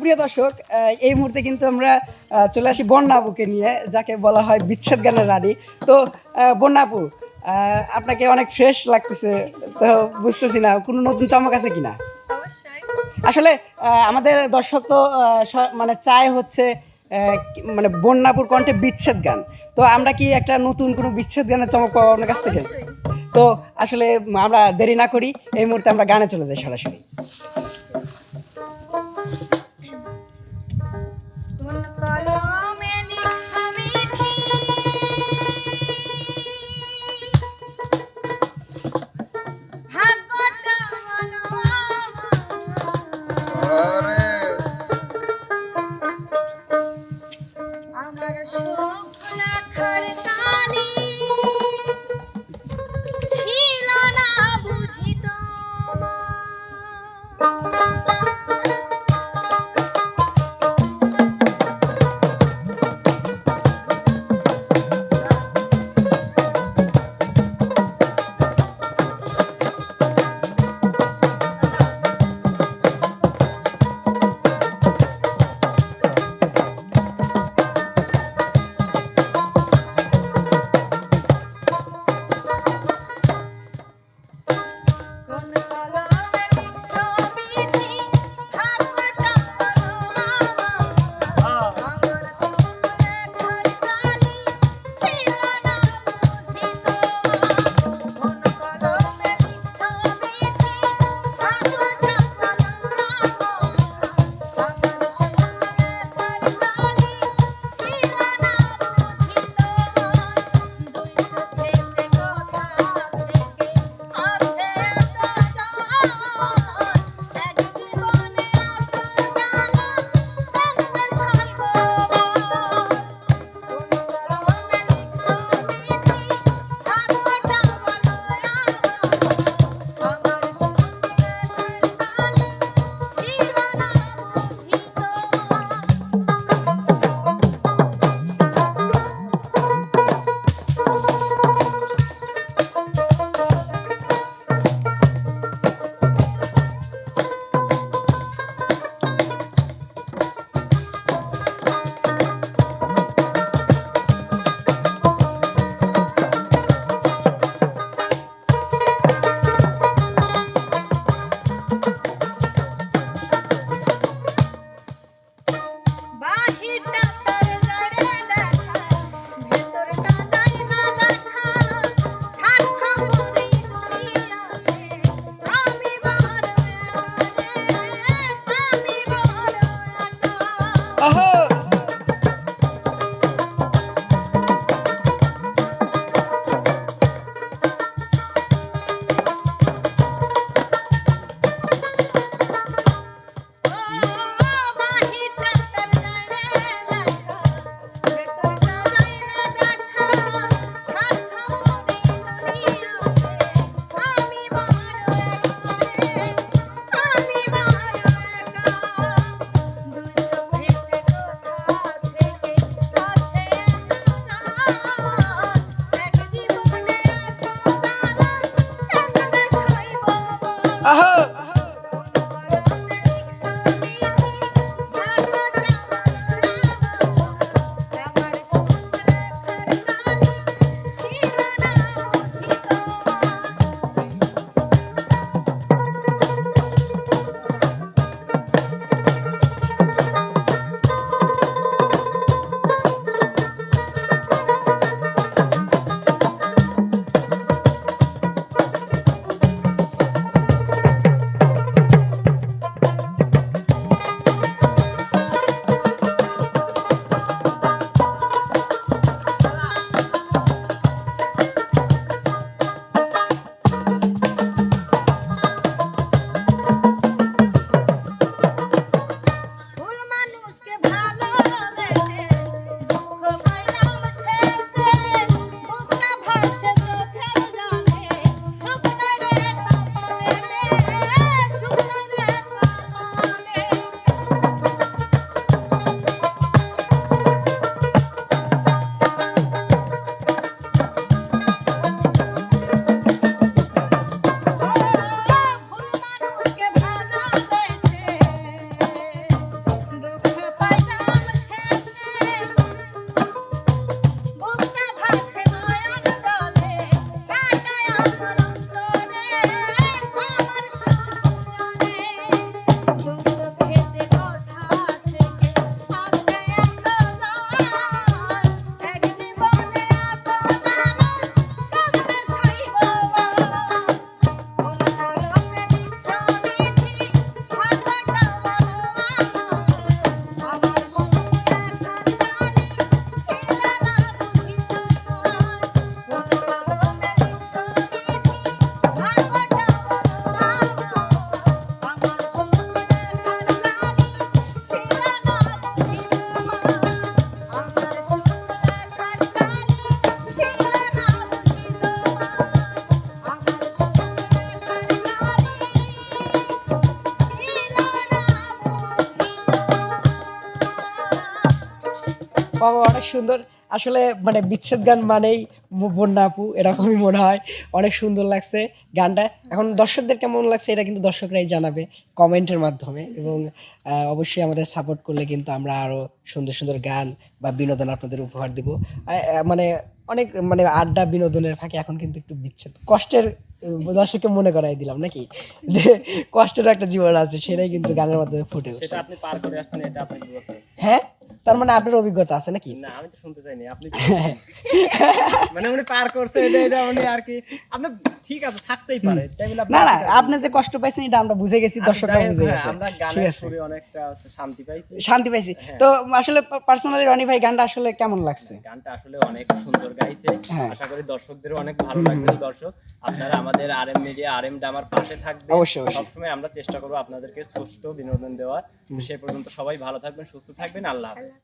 সুপ্রিয় দর্শক এই মুহূর্তে কিন্তু আমরা চলে আসি বন্যা আপুকে নিয়ে যাকে বলা হয় বিচ্ছেদ গানের রানী। তো আহ, বন্যা আপু আহ, আপনাকে অনেক ফ্রেশ লাগতেছে তো বুঝতেছি না কোনো নতুন চমক আছে কিনা? আসলে আমাদের দর্শক তো মানে চায় হচ্ছে আহ, মানে বন্যাপুর কণ্ঠে বিচ্ছেদ গান তো আমরা কি একটা নতুন কোনো বিচ্ছেদ গানের চমক পাবো আপনার কাছ থেকে? তো আসলে আমরা দেরি না করি এই মুহূর্তে আমরা গানে চলে যাই সরাসরি। Uh-huh. বাবা অনেক সুন্দর। আসলে মানে বিচ্ছেদ গান মানেই বন্যা আপু এরকমই মনে হয়। অনেক সুন্দর লাগছে গানটা। এখন দর্শকদের কেমন লাগছে এটা কিন্তু দর্শকরাই জানাবে কমেন্টের মাধ্যমে এবং অবশ্যই আমাদের সাপোর্ট করলে কিন্তু আমরা আরও সুন্দর সুন্দর গান বা বিনোদন আপনাদের উপহার দিব। মানে অনেক মানে আড্ডা বিনোদনের ফাঁকে এখন কিন্তু একটু বিচ্ছেদ। কষ্টের দর্শককে মনে করাই দিলাম নাকি? যে কষ্টের একটা জীবন আছে সেটাই কিন্তু গানের মাধ্যমে ফুটে উঠছে? হ্যাঁ? তার মানে আপনার অভিজ্ঞতা আছে নাকি? না আমি তো শুনতে চাইনি। আপনি মানে উনি পার করছে এটা এটা উনি আর কি। আপনি ঠিক আছে থাকতেই পারে না না আপনি যে কষ্ট পাইছেন এটা আমরা বুঝে গেছি আচ্ছা, দর্শকরা বুঝে হ্যাঁ, গেছে। আমরা গানের সুরে অনেকটা শান্তি পাইছি। শান্তি পাইছি। হ্যাঁ। তো আসলে পার্সোনালি রনি ভাই গানটা আসলে কেমন লাগছে? গানটা আসলে অনেক সুন্দর গাইছে। হ্যাঁ। আশা করি দর্শকদেরও অনেক ভালো লাগবে দর্শক। আপনারা আমাদের R M media R M ডামার পাশে থাকবেন। অবশ্যই। সবসময় আমরা চেষ্টা করব আপনাদেরকে সুষ্ঠু বিনোদন দেওয়ার। সেই পর্যন্ত সবাই ভালো থাকবেন সুস্থ থাকবেন। আল্লাহ হাফেজ।